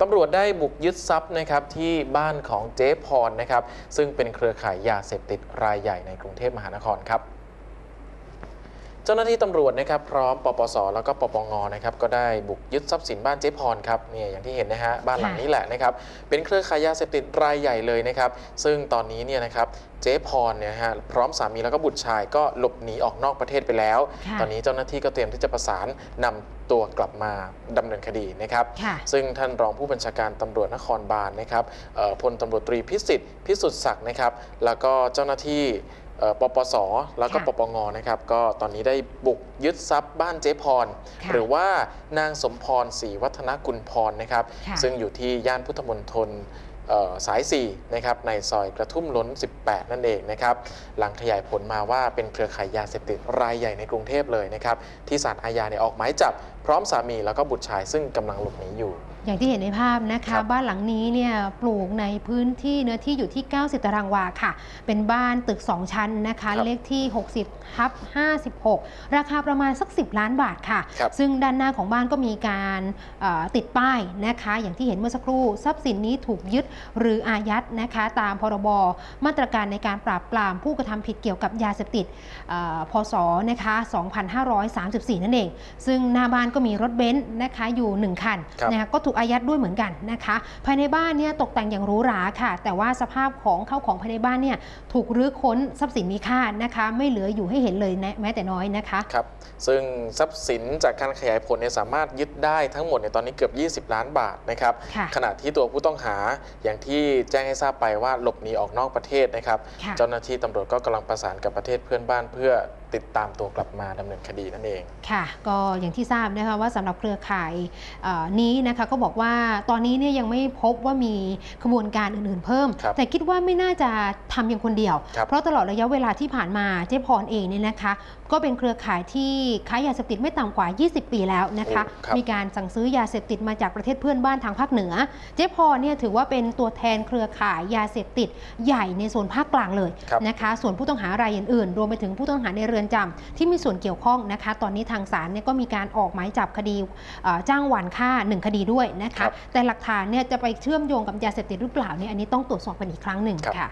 ตำรวจได้บุกยึดทรัพย์นะครับที่บ้านของเจ๊พรนะครับซึ่งเป็นเครือข่ายยาเสพติดรายใหญ่ในกรุงเทพมหานครครับ เจ้าหน้าที่ตำรวจนะครับพร้อมปปส แล้วก็ปปงนะครับก็ได้บุกยึดทรัพย์สินบ้านเจ๊พรครับเนี่ยอย่างที่เห็นนะฮะบ้านหลังนี้แหละนะครับเป็นเครือข่ายยาเสพติดรายใหญ่เลยนะครับซึ่งตอนนี้เนี่ยนะครับเจ๊พรเนี่ยนะฮะพร้อมสามีแล้วก็บุตรชายก็หลบหนีออกนอกประเทศไปแล้วค่ะตอนนี้เจ้าหน้าที่ก็เตรียมที่จะประสานนำตัวกลับมาดำเนินคดีนะครับค่ะซึ่งท่านรองผู้บัญชาการตำรวจนครบาลนะครับเอ่อพลตำรวจตรีพิสิทธิ์พิสุทธิ์ศักดิ์นะครับ แล้วก็เจ้าหน้าที่เอ่อ ปปส แล้วก็ค่ะปปงนะครับ ก็ตอนนี้ได้บุกยึดทรัพย์บ้านเจ๊พรค่ะหรือว่านางสมพรศรีวัฒนกุลพรนะครับค่ะซึ่งอยู่ที่ย่านพุทธมณฑลเอ่อสาย 4 นะครับ ในซอยกระทุ่มล้น 18 นั่นเองนะครับ หลังขยายผลมาว่าเป็นเครือข่ายยาเสพติดรายใหญ่ในกรุงเทพเลยนะครับ ที่ศาลอาญาเนี่ยออกหมายจับพร้อมสามีแล้วก็บุตรชายซึ่งกำลังหลบหนีอยู่ อย่างที่เห็นในภาพนะครัคะบบ้านหลังนี้เนี่ยปลูกในพื้นที่เนื้อที่อยู่ที่ 90 ตารางวาค่ะ เป็นบ้านตึก 2 ชั้นนะคะครับเลขที่ 60ทับ56 ราคาประมาณสัก 10 ล้านบาทค่ะครับซึ่งด้านหน้าของบ้านก็มีการเอ่อติดป้ายนะคะ อย่างที่เห็นเมื่อสักครู่ ทรัพย์สินนี้ถูกยึดหรืออายัดนะคะ ตามพรบมาตรการในการปราบปรามผู้กระทำผิดเกี่ยวกับยาเสพติดเอ่อพศนะคะ2534 นั่นเอง ซึ่งหน้าบ้านก็มีรถเบนซ์นะคะอยู่ 1 คันครับนะคะก็ถูกอายัดด้วยเหมือนกันนะคะ ภายในบ้านเนี่ยตกแต่งอย่างหรูหราค่ะ แต่ว่าสภาพของเข้าของภายในบ้านเนี่ยถูกรื้อค้นทรัพย์สินมีค่านะคะ ไม่เหลืออยู่ให้เห็นเลยนะแม้แต่น้อยนะคะครับซึ่งทรัพย์สินจากการขยายผลเนี่ยสามารถยึดได้ทั้งหมดในยตอนนี้เกือบ 20 ล้านบาทนะครับค่ะขณะที่ตัวผู้ต้องหาอย่างที่แจ้งให้ทราบไปว่าหลบหนีออกนอกประเทศนะครับค่ะเจ้าหน้าที่ตำรวจก็กำลังประสานกับประเทศเพื่อนบ้านเพื่อติดตามตัวกลับมาดำเนินคดีนั่นเอง ค่ะ ก็อย่างที่ทราบนะคะว่าสำหรับเครือข่ายเอ่อนี้นะคะก็บอกว่าตอนนี้เนี่ยยังไม่พบว่ามีขบวนการอื่นๆเพิ่มครับแต่คิดว่าไม่น่าจะทำเพียงคนเดียวครับเพราะตลอดระยะเวลาที่ผ่านมาเจ๊พรเองเนี่ยนะคะก็เป็นเครือข่ายที่ค้ายาเสพติดไม่ต่ำกว่า 20 ปีแล้วนะคะโอ้ครับ มีการสั่งซื้อยาเสพติดมาจากประเทศเพื่อนบ้านทางภาคเหนือ เจ๊พรเนี่ยถือว่าเป็นตัวแทนเครือข่ายยาเสพติดใหญ่ในโซนภาคกลางเลยครับ นะคะ ส่วนผู้ต้องหารายอื่นๆ รวมไปถึงผู้ต้องหาในเรือนจำที่มีส่วนเกี่ยวข้องนะคะ ตอนนี้ทางศาลเนี่ยก็มีการออกหมายจับคดีเอ่อจ้างหวานฆ่าหนึ่งคดีด้วยนะครัคะ บแต่หลักฐานเนี่ยจะไปเชื่อมโยงกับยาเสพติดหรือเปล่าเนี่ยอันนี้ต้องตรวจสอบกันอีกครั้งหนึ่งครับ ค่ะ